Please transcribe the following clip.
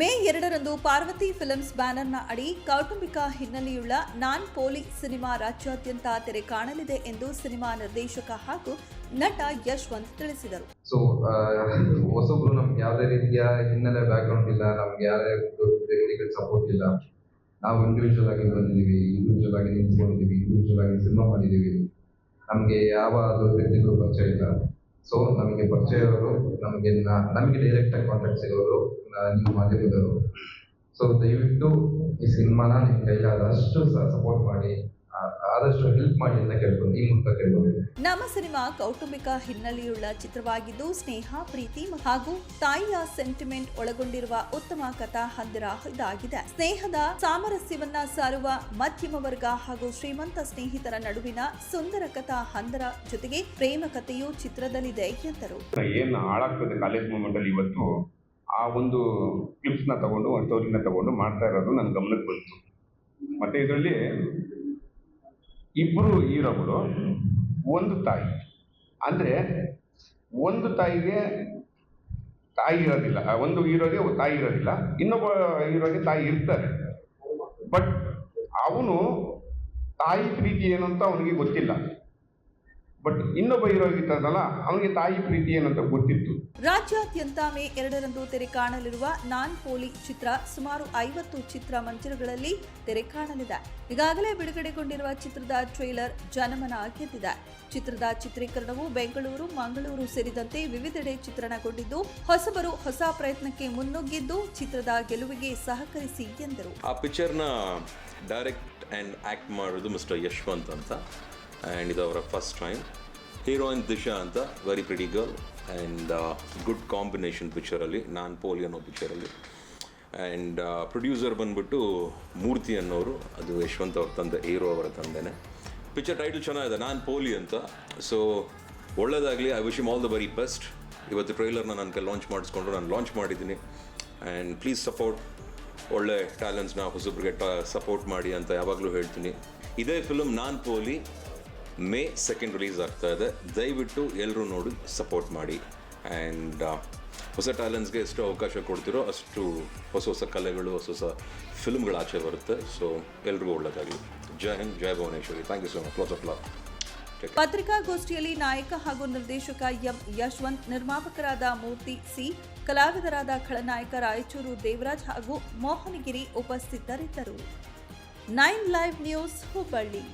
ಮೇ ಎರಡರಂದು ಪಾರ್ವತಿ ಫಿಲ್ಮ್ಸ್ ಬ್ಯಾನರ್ನ ಅಡಿ ಕೌಟುಂಬಿಕ ಹಿನ್ನೆಲೆಯುಳ್ಳ ನಾನ್ ಪೋಲಿ ಸಿನಿಮಾ ರಾಜ್ಯಾದ್ಯಂತ ತೆರೆ ಕಾಣಲಿದೆ ಎಂದು ಸಿನಿಮಾ ನಿರ್ದೇಶಕ ಹಾಗೂ ನಟ ಯಶವಂತ್ ತಿಳಿಸಿದರು. ಸೊ ಹೊಸಬ್ರು ನಮ್ಗೆ ಯಾವುದೇ ರೀತಿಯ ಹಿನ್ನೆಲೆ ಬ್ಯಾಕ್ಗ್ರೌಂಡ್ ಇಲ್ಲ, ನಮ್ಗೆ ಯಾವುದೇ ವ್ಯಕ್ತಿಗಳ ಸಪೋರ್ಟ್ ಇಲ್ಲ. ನಾವು ಇಂಡಿವಿಜುವಲ್ ಆಗಿ ಬಂದಿದ್ದೀವಿ ಇಂಡಿವಿಜುವಲ್ ಆಗಿ ನಿಂತ್ಕೊಂಡಿದ್ದೀವಿ ಇಂಡಿವಿಜುವಲ್ ಆಗಿ ಸಿನಿಮಾ ಮಾಡಿದ್ದೀವಿ. ನಮಗೆ ಯಾವ ಅದು ವ್ಯಕ್ತಿಗಳು ಪರಿಚಯ ಇಲ್ಲ. ಸೊ ನಮಗೆ ಪರಿಚಯ ಇರೋರು, ನಮಗೆ ನಮಗೆ ಡೈರೆಕ್ಟ್ ಆಗಿ ಕಾಂಟ್ಯಾಕ್ಟ್ ಸಿಗೋರು ನೀವು ಮಾಧ್ಯಮದವರು. ಸೊ ದಯವಿಟ್ಟು ಈ ಸಿನಿಮಾನ ನಿಮ್ಮ ಕೈಲಾದಷ್ಟು ಸಪೋರ್ಟ್ ಮಾಡಿ. ಆದಷ್ಟು ಹೆಲ್ಪ್ ಮಾಡಿ ಅಂತ ಕೇಳ್ಕೊಂಡು ಈ ಮೂಲಕ ಕೇಳ್ಕೊಂಡಿದ್ದೀನಿ ನಮ್ಮ ಸಿನಿಮಾ ಕೌಟುಂಬಿಕ ಹಿನ್ನೆಲೆಯುಳ್ಳ ಚಿತ್ರವಾಗಿದ್ದು ಸ್ನೇಹ ಪ್ರೀತಿ ಹಾಗೂ ತಾಯಿಯ ಸೆಂಟಿಮೆಂಟ್ ಒಳಗೊಂಡಿರುವ ಉತ್ತಮ ಕಥಾ ಹಂದಿರ ಇದಾಗಿದೆ. ಸ್ನೇಹದ ಸಾಮರಸ್ಯವನ್ನ ಸಾರುವ ಮಧ್ಯಮ ವರ್ಗ ಹಾಗೂ ಶ್ರೀಮಂತ ಸ್ನೇಹಿತರ ನಡುವಿನ ಸುಂದರ ಕಥಾ ಹಂದರ ಜೊತೆಗೆ ಪ್ರೇಮ ಕಥೆಯೂ ಚಿತ್ರದಲ್ಲಿದೆ ಎಂದರು. ಏನು ಹಾಳಾಗ್ತದೆ ಕಾಲೇಜ್ ಮೂಮೆಂಟಲ್ಲಿ ಇವತ್ತು ಆ ಒಂದು ಕ್ಲಿಪ್ಸ್ನ ತಗೊಂಡು ಒಂದು ಸ್ಟೋರಿನ ತಗೊಂಡು ಮಾಡ್ತಾ ಇರೋದು ನನ್ನ ಗಮನಕ್ಕೆ ಬಂತು. ಮತ್ತೆ ಇದರಲ್ಲಿ ಇಬ್ಬರು ಹೀರೋಗಳು, ಒಂದು ತಾಯಿ. ಅಂದರೆ ಒಂದು ತಾಯಿಗೆ ತಾಯಿ ಇರೋದಿಲ್ಲ. ಒಂದು ಹೀರೋಗೆ ತಾಯಿ ಇರೋದಿಲ್ಲ. ಇನ್ನೊಬ್ಬ ಹೀರೋಗೆ ತಾಯಿ ಇರ್ತಾರೆ. ಬಟ್ ಅವನು ತಾಯಿ ಪ್ರೀತಿ ಏನು ಅಂತ ಅವನಿಗೆ ಗೊತ್ತಿಲ್ಲ. ಬಟ್ ಇನ್ನೊಬ್ಬ ಹೀರೋ ಇರ್ತಾನಲ್ಲ ಅವನಿಗೆ ತಾಯಿ ಪ್ರೀತಿ ಏನಂತ ಅಂತ ಗೊತ್ತಿತ್ತು. ರಾಜ್ಯಾದ್ಯಂತ ಮೇ ಎರಡರಂದು ತೆರೆ ಕಾಣಲಿರುವ ನಾನ್ ಪೋಲಿ ಚಿತ್ರ ಸುಮಾರು ಐವತ್ತು ಚಿತ್ರ ಮಂದಿರಗಳಲ್ಲಿ ತೆರೆ ಕಾಣಲಿದೆ. ಈಗಾಗಲೇ ಬಿಡುಗಡೆಗೊಂಡಿರುವ ಚಿತ್ರದ ಟ್ರೇಲರ್ ಜನಮನ ಗೆದ್ದಿದೆ. ಚಿತ್ರದ ಚಿತ್ರೀಕರಣವು ಬೆಂಗಳೂರು ಮಂಗಳೂರು ಸೇರಿದಂತೆ ವಿವಿಧೆಡೆ ಚಿತ್ರಣಗೊಂಡಿದ್ದು ಹೊಸಬರು ಹೊಸ ಪ್ರಯತ್ನಕ್ಕೆ ಮುನ್ನುಗ್ಗಿದ್ದು ಚಿತ್ರದ ಗೆಲುವಿಗೆ ಸಹಕರಿಸಿ ಎಂದರು. ಆ ಪಿಕ್ಚರ್ನ ಡೈರೆಕ್ಟ್ ಆ್ಯಂಡ್ ಆ್ಯಕ್ಟ್ ಮಾಡೋದು ಮಿಸ್ಟರ್ ಯಶವಂತ್ ಅಂತ. ಆ್ಯಂಡ್ ಇದು ಅವರ ಫಸ್ಟ್ ಟೈಮ್ ಹೀರೋಯಿನ್ ದಿಶಾ ಅಂತ very pretty girl and good combination ಪಿಕ್ಚರಲ್ಲಿ ನಾನ್ ಪೋಲಿ ಅನ್ನೋ ಪಿಕ್ಚರಲ್ಲಿ ಆ್ಯಂಡ್ ಪ್ರೊಡ್ಯೂಸರ್ ಬಂದುಬಿಟ್ಟು ಮೂರ್ತಿ ಅನ್ನೋರು, ಅದು ಯಶವಂತ್ ಅವ್ರ ತಂದೆ, ಹೀರೋ ಅವರ ತಂದೆನೇ. ಪಿಕ್ಚರ್ ಟೈಟಲ್ ಚೆನ್ನಾಗಿದೆ, ನಾನ್ ಪೋಲಿ ಅಂತ. ಸೊ ಒಳ್ಳೇದಾಗಲಿ I wish him all the very best ಇವತ್ತು ಟ್ರೈಲರ್ನ ನನ್ನ ಕೈ ಲಾಂಚ್ ಮಾಡಿಸ್ಕೊಂಡು ನಾನು ಲಾಂಚ್ ಮಾಡಿದ್ದೀನಿ. ಆ್ಯಂಡ್ ಪ್ಲೀಸ್ ಸಪೋರ್ಟ್ ಒಳ್ಳೆ ಟ್ಯಾಲೆಂಟ್ಸ್ನ ಹೊಸಬ್ರಿಗೆ ಸಪೋರ್ಟ್ ಮಾಡಿ ಅಂತ ಯಾವಾಗಲೂ ಹೇಳ್ತೀನಿ. ಇದೇ ಫಿಲಮ್ ನಾನ್ ಪೋಲಿ ಮೇ ಸೆಕೆಂಡ್ ರಿಲೀಸ್ ಆಗ್ತಾ ಇದೆ. ದಯವಿಟ್ಟು ಎಲ್ಲರೂ ನೋಡಿ ಸಪೋರ್ಟ್ ಮಾಡಿ. ಆ್ಯಂಡ್ ಹೊಸ ಟ್ಯಾಲೆಂಟ್ಸ್ಗೆ ಎಷ್ಟು ಅವಕಾಶ ಕೊಡ್ತಿರೋ ಅಷ್ಟು ಹೊಸ ಹೊಸ ಕಲೆಗಳು, ಹೊಸ ಹೊಸ ಫಿಲ್ಮ್ಗಳು ಆಚೆ ಬರುತ್ತೆ. ಸೊ ಎಲ್ರಿಗೂ ಒಳ್ಳೆಯದಾಗಲಿ Jai Hind, Jai Bhuvaneshwari. Thank you so much lots of love ಪತ್ರಿಕಾಗೋಷ್ಠಿಯಲ್ಲಿ ನಾಯಕ ಹಾಗೂ ನಿರ್ದೇಶಕ ಎಂ ಯಶವಂತ್, ನಿರ್ಮಾಪಕರಾದ ಮೂರ್ತಿ ಸಿ, ಕಲಾವಿದರಾದ ಖಳನಾಯಕ ರಾಯಚೂರು ದೇವರಾಜ್ ಹಾಗೂ ಮೋಹನಗಿರಿ ಉಪಸ್ಥಿತರಿದ್ದರು. Nine live news Hubballi.